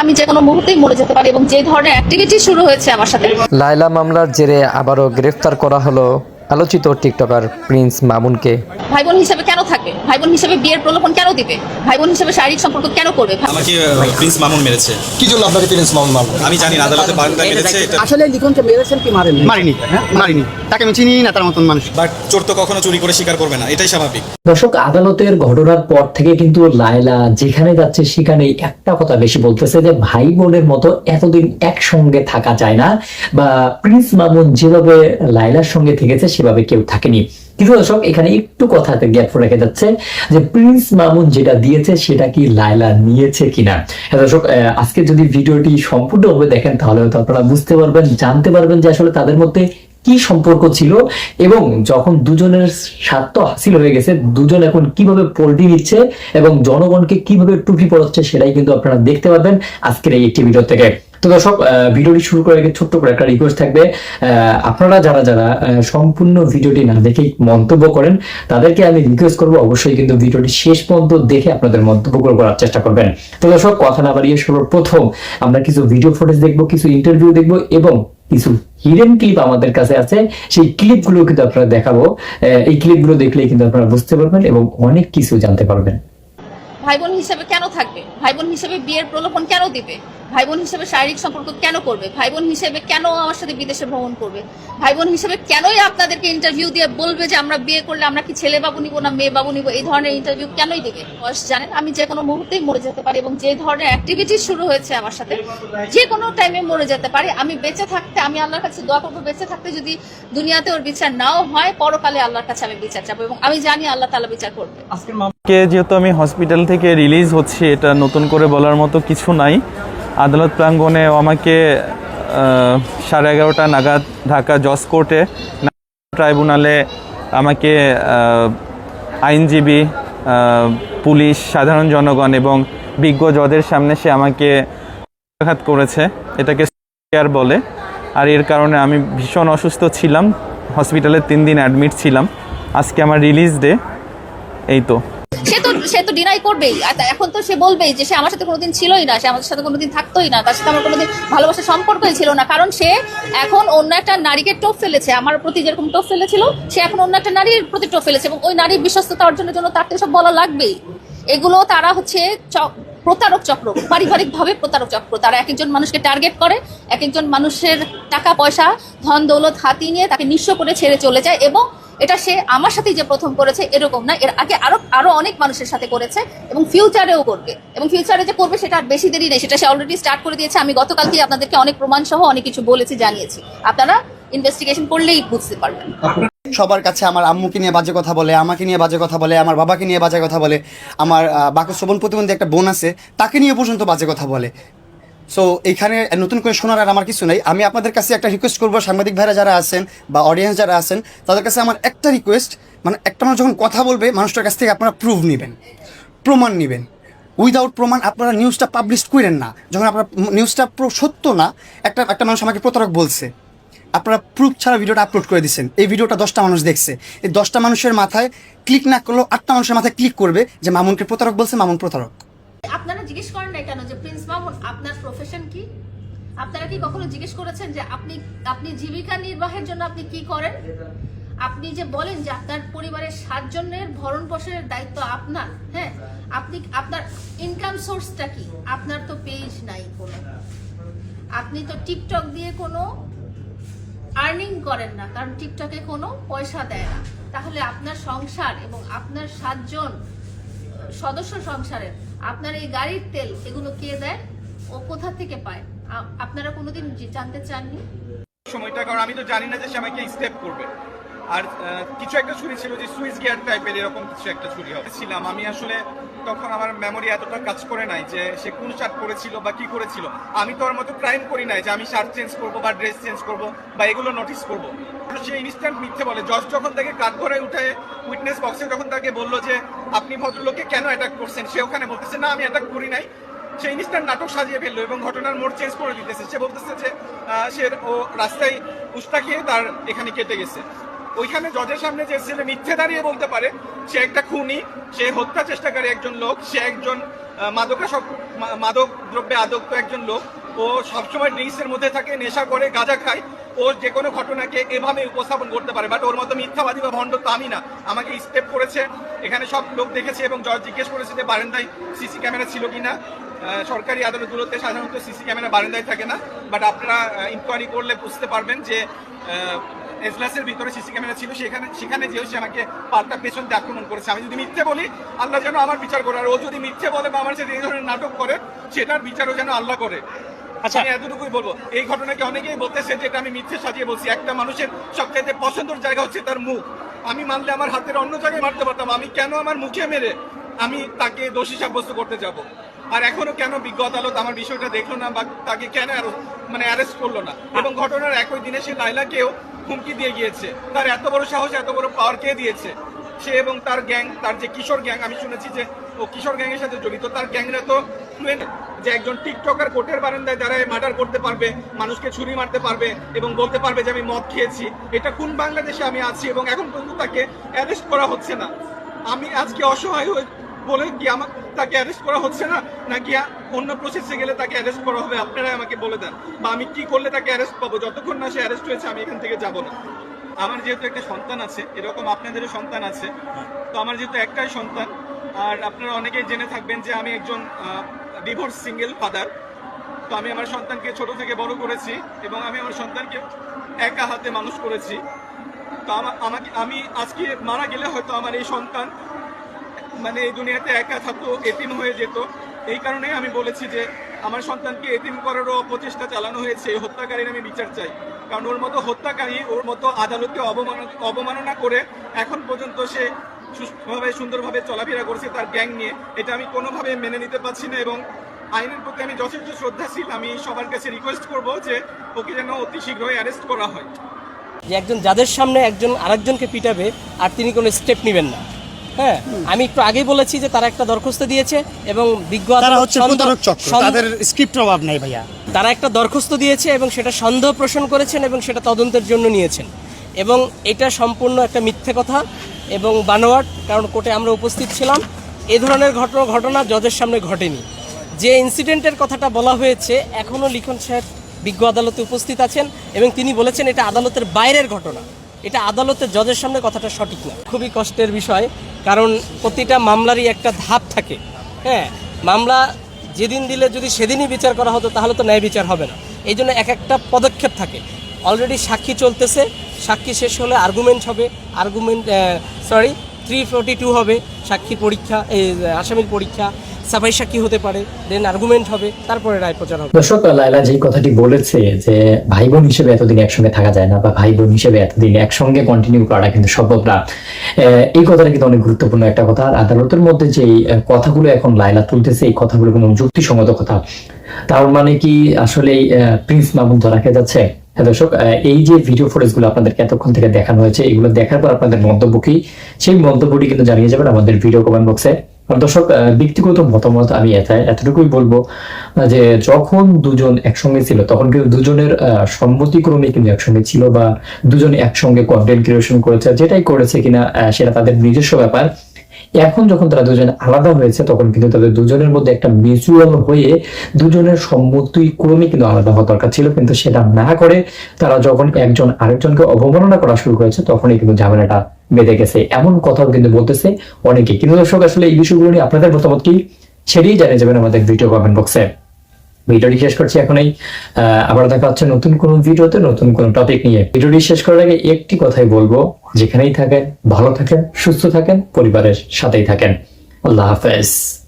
আমি যে কোনো মুহূর্তেই মরে যেতে পারি এবং যে ধরনের অ্যাক্টিভিটি শুরু হয়েছে আমার সাথে। লাইলা মামলার জেরে আবারও গ্রেফতার করা হলো। আলোচিত টিকটকার প্রিন্স মামুনকে। ভাই বোন হিসেবে কেন থাকবে ভাই বোন হিসেবে বিয়ের প্রলোভন কেন দিবে? ভাই বোন হিসেবে শারীরিক সম্পর্ক কেন করবে? আমাকে প্রিন্স মামুন মেরেছে। কি জন্য আপনাকে প্রিন্স মামুন মারলো? আমি জানি না আদালতে বারংবার মেরেছে এটা আসলে লিখনকে মেরেছেন কি মারেন মারিনি হ্যাঁ মারিনি। তাকে আমি চিনি না তার মতন মানুষ। বাট চোর তো কখনো চুরি করে স্বীকার করবে না এটাই স্বাভাবিক। দর্শক আদালতের ঘটনার পর থেকে কিন্তু লায়লা যেখানে যাচ্ছে সেখানে একটা কথা বেশি বলতেছে যে ভাই বোনের মতো এতদিন একসঙ্গে থাকা যায় না বা প্রিন্স মামুন যেভাবে লায়লার সঙ্গে থেকেছে সেভাবে কেউ থাকেনি। কিন্তু দর্শক, এখানে একটু কথাতে গ্যাপ রেখে যাচ্ছে যে প্রিন্স মামুন যেটা দিয়েছে সেটা কি লায়লা নিয়েছে কিনা। হ্যাঁ দর্শক আজকে যদি ভিডিওটি সম্পূর্ণভাবে দেখেন, তাহলে হয়তো আপনারা বুঝতে পারবেন, জানতে পারবেন যে আসলে তাদের মধ্যে কি সম্পর্ক ছিল এবং যখন দুজনের স্বার্থ হাসিল হয়ে গেছে, দুজন এখন কীভাবে পোল্ট্রি নিচ্ছে এবং জনগণকে কীভাবে টুপি পড়াচ্ছে সেটাই কিন্তু আপনারা দেখতে পাবেন আজকের এই একটি ভিডিও থেকে। তো দর্শক ভিডিওটি শুরু করার আগে ছোট্ট করে একটা রিকোয়েস্ট থাকবে। আপনারা যারা যারা সম্পূর্ণ ভিডিওটি না দেখে মন্তব্য করেন, তাদেরকে আমি রিকোয়েস্ট করব, অবশ্যই কিন্তু ভিডিওটি শেষ পর্যন্ত দেখে আপনাদের মন্তব্য করার চেষ্টা করবেন। তো দর্শক, কথা না বাড়িয়ে সর্বপ্রথম আমরা কিছু ভিডিও ফুটেজ দেখব, কিছু ইন্টারভিউ দেখব এবং কিছু হিডেন ক্লিপ আমাদের কাছে আছে। সেই ক্লিপগুলো কিন্তু আপনারা দেখাবো। এই ক্লিপগুলো দেখলেই কিন্তু আপনারা বুঝতে পারবেন এবং অনেক কিছু জানতে পারবেন। ভাই বোন হিসেবে কেন থাকবে? ভাই বোন হিসেবে বিয়ের প্রলোভন কেন দিবে? ভাই বোন হিসেবে শারীরিক সম্পর্ক কেন করবে? ভাই বোন হিসেবে কেন আমার সাথে বিদেশে ভ্রমণ করবে? ভাই বোন হিসেবে কেনই আপনাদেরকে ইন্টারভিউ দিয়ে বলবে যে আমরা বিয়ে করলে আমরা কি ছেলে বাবু নিব না মেয়ে বাবু নিব? এই ধরনের ইন্টারভিউ কেনই দেবে? বয়স জানেন, আমি যে কোনো মুহূর্তেই মরে যেতে পারি এবং যে ধরনের অ্যাক্টিভিটি শুরু হয়েছে আমার সাথে, যে কোনো টাইমে মরে যেতে পারি। আমি বেঁচে থাকতে, আমি আল্লাহর কাছে দোয়া করব, বেঁচে থাকতে যদি দুনিয়াতে ওর বিচার নাও হয়, পরকালে আল্লাহর কাছে আমি বিচার চাবো এবং আমি জানি আল্লাহ তালা বিচার করবে। কে যেহেতু আমি হসপিটাল থেকে রিলিজ হচ্ছি, এটা নতুন করে বলার মতো কিছু নাই। আদালত প্রাঙ্গণে আমাকে সাড়ে এগারোটা নাগাদ ঢাকা জজ কোর্টে, ট্রাইব্যুনালে আমাকে আইনজীবী পুলিশ, সাধারণ জনগণ এবং বিজ্ঞ জজের সামনে সে আমাকে আঘাত করেছে। এটাকে কেয়ার বলে। আর এর কারণে আমি ভীষণ অসুস্থ ছিলাম। হসপিটালে তিন দিন অ্যাডমিট ছিলাম। আজকে আমার রিলিজ ডে এই তো। তো ডিনাই করবেই। আর এখন তো সে বলবেই যে সে আমার সাথে কোনোদিন ছিলই না, সে আমাদের সাথে কোনোদিন থাকতোই না, তার সাথে আমার কোনোদিন ভালোবাসার সম্পর্কই ছিল না। কারণ সে এখন অন্য একটা নারীকে টোপ ফেলেছে। আমার প্রতি যেরকম টোপ ফেলেছিল, সে এখন অন্য একটা নারীর প্রতি টোপ ফেলেছে এবং ওই নারীর বিশ্বস্ততা অর্জনের জন্য তার তো সব বলা লাগবেই। এগুলো তারা হচ্ছে প্রতারক চক্র, পারিবারিকভাবে প্রতারক চক্র। তারা এক একজন মানুষকে টার্গেট করে, এক একজন মানুষের টাকা, পয়সা, ধন, দৌলত হাতিয়ে নিয়ে তাকে নিঃস্ব করে ছেড়ে চলে যায় এবং এটা সে আমার সাথেই যে প্রথম করেছে, এরকম না। এর আগে আরও আরও অনেক মানুষের সাথে করেছে এবং ফিউচারেও করবে। এবং ফিউচারে যে করবে সেটা আর বেশি দেরি নেই। সেটা সে অলরেডি স্টার্ট করে দিয়েছে। আমি গতকালকে আপনাদেরকে অনেক প্রমাণ সহ অনেক কিছু বলেছি, জানিয়েছি। আপনারা ইনভেস্টিগেশন করলেই বুঝতে পারবেন। সবার কাছে আমার আম্মুকে নিয়ে বাজে কথা বলে, আমাকে নিয়ে বাজে কথা বলে, আমার বাবাকে নিয়ে বাজে কথা বলে, আমার বাকু শ্রবণ প্রতিবন্ধী একটা বোন আছে, তাকে নিয়ে পর্যন্ত বাজে কথা বলে। সো এখানে নতুন করে শোনার আর আমার কিছু নাই। আমি আপনাদের কাছে একটা রিকোয়েস্ট করব, সাংবাদিক ভাইরা যারা আছেন বা অডিয়েন্স যারা আছেন, তাদের কাছে আমার একটা রিকোয়েস্ট মানে একটা মানুষ যখন কথা বলবে, মানুষটার কাছ থেকে আপনারা প্রুফ নেবেন, প্রমাণ নেবেন। উইদাউট প্রমাণ, আপনারা নিউজটা পাবলিশ করেন না। যখন আপনারা নিউজটা সত্য না, একটা একটা মানুষ আমাকে প্রতারক বলছে, আপনারা প্রুফ ছাড়া ভিডিওটা আপলোড করে দিচ্ছেন এই ভিডিওটা দশটা মানুষ দেখছে। এই দশটা মানুষের মাথায় ক্লিক না করলেও আটটা মানুষের মাথায় ক্লিক করবে যে মামুনকে প্রতারক বলছে, মামুন প্রতারক। আপনারা জিজ্ঞেস করেন না কেন যে প্রিন্স মামুন, আপনার প্রফেশন কি? আপনারা কি কখনো জিজ্ঞেস করেছেন যে আপনি আপনি জীবিকা নির্বাহের জন্য আপনি কি করেন? আপনি যে বলেন যে আপনার পরিবারের সাতজনের ভরণ পোষণের দায়িত্ব আপনার হ্যাঁ? আপনি, আপনার ইনকাম সোর্সটা কি? আপনার তো পেজ নাই কোনো। আপনি তো টিকটক দিয়ে কোনো আর্নিং করেন না, কারণ টিকটকে কোনো পয়সা দেয় না। তাহলে আপনার সংসার এবং আপনার সাতজন সদস্য সংসারের আপনার এই গাড়ির তেল, এগুলো কে দেয়? ও কোথা থেকে পায়? আপনারা কোনোদিন জানতে চাননি? সময়টা, কারণ আমি তো জানি না যে সে আমাকে স্টেপ করবে। আর কিছু একটা ছুরি ছিল যে সুইচ গিয়ার টাইপের এরকম কিছু একটা ছুরি হবে। ছিলাম। আমি আসলে তখন আমার মেমোরি এতটা কাজ করে নাই যে সে কোন শার্ট পরেছিল বা কি করেছিল। আমি তো ওর মতো ক্রাইম করি নাই যে আমি শার্ট চেঞ্জ করব বা ড্রেস চেঞ্জ করব বা এগুলো নোটিস করব। সে ইনস্ট্যান্ট মিথ্যে বলে। জজ যখন তাকে কাঠ ঘরে উঠে উইটনেস বক্সে যখন তাকে বলল যে, আপনি ভদ্রলোককে কেন অ্যাটাক করছেন? সে ওখানে বলতেছে, না, আমি অ্যাটাক করি নাই। সে ইনস্ট্যান্ট নাটক সাজিয়ে ফেলল এবং ঘটনার মোড় চেঞ্জ করে দিতেছে। সে বলতেছে যে সে ও রাস্তায় উস্তা খেয়ে তার এখানে কেটে গেছে। ওইখানে জজের সামনে যে ছেলে মিথ্যে দাঁড়িয়ে বলতে পারে সে একটা খুনি সে হত্যা চেষ্টাকারী একজন লোক সে একজন মাদকাসক মা- মাদক দ্রব্যে আদক্ত একজন লোক। ও সবসময় ড্রিঙ্কসের মধ্যে থাকে নেশা করে গাঁজা খায়। ও যে কোনো ঘটনাকে এভাবে উপস্থাপন করতে পারে বাট ওর মতো মিথ্যাবাদী বা ভণ্ড তো আমি না। আমাকে স্টেপ করেছে এখানে সব লোক দেখেছে এবং জজ জিজ্ঞেস করেছে যে বারান্দায় সিসি ক্যামেরা ছিল কিনা। আহ, সরকারি আদালতগুলোতে সাধারণত সিসি ক্যামেরা বারান্দায় থাকে না বাট আপনারা ইনকোয়ারি করলে বুঝতে পারবেন যে এজলাসের ভিতরে সিসি ক্যামেরা ছিল সেখানে সেখানে যেও সে আমাকে পাল্টা পেছন দিয়ে আক্রমণ করেছে। আমি যদি মিথ্যে বলি আল্লাহ যেন আমার বিচার করে। আর ও যদি মিথ্যে বলে বা আমার সাথে এই ধরনের নাটক করে সেটার বিচারও যেন আল্লাহ করে। আচ্ছা। আমি এতটুকুই বলব। এই ঘটনাকে অনেকেই বলতেছে যেটা আমি মিথ্যে সাজিয়ে বলছি। একটা মানুষের সবচাইতে পছন্দের জায়গা হচ্ছে তার মুখ। আমি মানলে আমার হাতের অন্য জায়গায় মারতে পারতাম। আমি কেন আমার মুখে মেরে আমি তাকে দোষী সাব্যস্ত করতে যাব? আর এখনও কেন বিজ্ঞ আদালত আমার বিষয়টা দেখল না বা তাকে কেন আরও মানে অ্যারেস্ট করল না? এবং ঘটনার একই দিনে সে লাইলাকেও হুমকি দিয়ে গিয়েছে। তার এত বড় সাহস, এত বড় পাওয়ার কে দিয়েছে? সে এবং তার গ্যাং তার যে কিশোর গ্যাং আমি শুনেছি যে ও কিশোর গ্যাংয়ের সাথে জড়িত। তার গ্যাংরা তো যে একজন টিকটকার কোর্টের বারান্দায় দাঁড়ায় মার্ডার করতে পারবে, মানুষকে ছুরি মারতে পারবে এবং বলতে পারবে যে আমি মদ খেয়েছি। এটা কোন বাংলাদেশে আমি আছি এবং এখন পর্যন্ত তাকে অ্যারেস্ট করা হচ্ছে না। আমি আজকে অসহায় হয়ে বলে কি আমার তাকে অ্যারেস্ট করা হচ্ছে না, নাকি অন্য প্রসেসে গেলে তাকে অ্যারেস্ট করা হবে? আপনারাই আমাকে বলে দেন। বা আমি কি করলে তাকে অ্যারেস্ট পাবো? যতক্ষণ না সে অ্যারেস্ট হয়েছে, আমি এখান থেকে যাব না। আমার যেহেতু একটা সন্তান আছে, এরকম আপনাদেরও সন্তান আছে, তো আমার যেহেতু একটাই সন্তান, আর আপনারা অনেকেই জেনে থাকবেন যে আমি একজন ডিভোর্স সিঙ্গেল ফাদার তো আমি আমার সন্তানকে ছোট থেকে বড় করেছি, এবং আমি আমার সন্তানকে একা হাতে মানুষ করেছি। তো আমাকে আমি আজকে মারা গেলে হয়তো আমার এই সন্তান মানে এই দুনিয়াতে একা থাকতো এতিম হয়ে যেত। এই কারণে আমি বলেছি যে আমার সন্তানকে এতিম করারও প্রচেষ্টা চালানো হয়েছে হত্যাকারীর আমি বিচার চাই। কারণ ওর মতো হত্যাকারী, ওর মতো আদালতকে অবমাননা করে এখন পর্যন্ত সে সুস্থভাবে, সুন্দরভাবে চলাফেরা করছে তার গ্যাং নিয়ে, এটা আমি কোনোভাবে মেনে নিতে পারছি না এবং আইনের প্রতি আমি যথেষ্ট শ্রদ্ধাশীল। আমি সবার কাছে রিকোয়েস্ট করব যে ওকে যেন অতি শীঘ্রই অ্যারেস্ট করা হয়। যে একজন যাদের সামনে একজন আরেকজনকে পিটাবে, আর তিনি কোনো স্টেপ নেবেন না। হ্যাঁ আমি একটু আগেই বলেছি যে তারা একটা দরখাস্ত দিয়েছে এবং বিজ্ঞ তারা হচ্ছে প্রতারক চক্র তাদের স্ক্রিপ্টের অভাব নেই ভাইয়া। তারা একটা দরখাস্ত দিয়েছে এবং সেটা সন্দেহ পোষণ করেছেন এবং সেটা তদন্তের জন্য নিয়েছেন। এবং এটা সম্পূর্ণ একটা মিথ্যে কথা এবং বানোয়াট কারণ কোর্টে আমরা উপস্থিত ছিলাম। এ ধরনের ঘটনা ঘটনা জজের সামনে ঘটেনি। যে ইনসিডেন্টের কথাটা বলা হয়েছে এখনও লিখন সাহেব বিজ্ঞ আদালতে উপস্থিত আছেন এবং তিনি বলেছেন এটা আদালতের বাইরের ঘটনা। এটা আদালতের জজের সামনে কথাটা সঠিক না। খুবই কষ্টের বিষয় কারণ প্রতিটা মামলারই একটা ধাপ থাকে। হ্যাঁ মামলা যেদিন দিলে যদি সেদিনই বিচার করা হতো তাহলে তো ন্যায় বিচার হবে না। এই জন্য এক একটা পদক্ষেপ থাকে। অলরেডি সাক্ষী চলতেছে সাক্ষী শেষ হলে আর্গুমেন্ট হবে। Argument sorry three forty two হবে সাক্ষীর পরীক্ষা এই, আসামির পরীক্ষা। সাফাই সাক্ষী হতে পারে? দেন আর্গুমেন্ট হবে, তারপরে রায় প্রচার হবে। দর্শক লাইলা কথাটি বলেছে যে ভাই বোন হিসেবে এতদিন একসঙ্গে থাকা যায় না বা ভাই বোন হিসেবে এতদিন একসঙ্গে কন্টিনিউ কিন্তু সম্ভব না এই কথাটা কিন্তু অনেক গুরুত্বপূর্ণ একটা কথা। আদালতের মধ্যে যে কথাগুলো এখন লাইলা তুলতেছে, এই কথাগুলো কোনো যুক্তিসঙ্গত কথা। তার মানে কি আসলে প্রিন্স মামুন ধরা খেয়ে যাচ্ছে? হ্যাঁ দর্শক এই যে ভিডিও ফুটেজগুলো আপনাদেরকে এতক্ষণ থেকে দেখানো হয়েছে, এগুলো দেখার পর আপনাদের মন্তব্য কি? সেই মন্তব্যটি কিন্তু জানিয়ে যাবেন আমাদের ভিডিও কমেন্ট বক্সে দর্শক ব্যক্তিগত মতামত আমি এতটুকুই বলব যে যখন দুজন একসঙ্গে ছিল, তখন কিন্তু দুজনের সম্মতিক্রমে কিন্তু একসঙ্গে ছিল বা দুজনে একসঙ্গে কন্টেন্ট ক্রিয়েশন করেছে। যেটাই করেছে কিনা সেটা তাদের নিজস্ব ব্যাপার। এখন যখন তারা দুজন আলাদা হয়েছে, তখন কিন্তু তাদের দুজনের মধ্যে একটা মিউচুয়াল হয়ে দুজনের সম্মতি ক্রমে কিন্তু আলাদা হওয়া দরকার ছিল। কিন্তু সেটা না করে তারা যখন একজন আরেকজনকে অবমাননা করা শুরু করেছে, তখনই কিন্তু ঝামেলাটা বেঁধে গেছে। এমন কথাও কিন্তু বলতেছে অনেকে। কিন্তু দর্শক, আসলে এই বিষয়গুলো নিয়ে আপনাদের মতামত কি? সেটাই জানিয়ে যাবেন আমাদের ভিডিও কমেন্ট বক্সে ভিডিওটি শেষ করছি এখনই। আহ, আবার দেখা হচ্ছে নতুন কোন ভিডিওতে নতুন কোন টপিক নিয়ে। ভিডিওটি শেষ করার আগে একটি কথাই বলব যেখানেই থাকেন ভালো থাকেন সুস্থ থাকেন পরিবারের সাথেই থাকেন। আল্লাহ হাফেজ।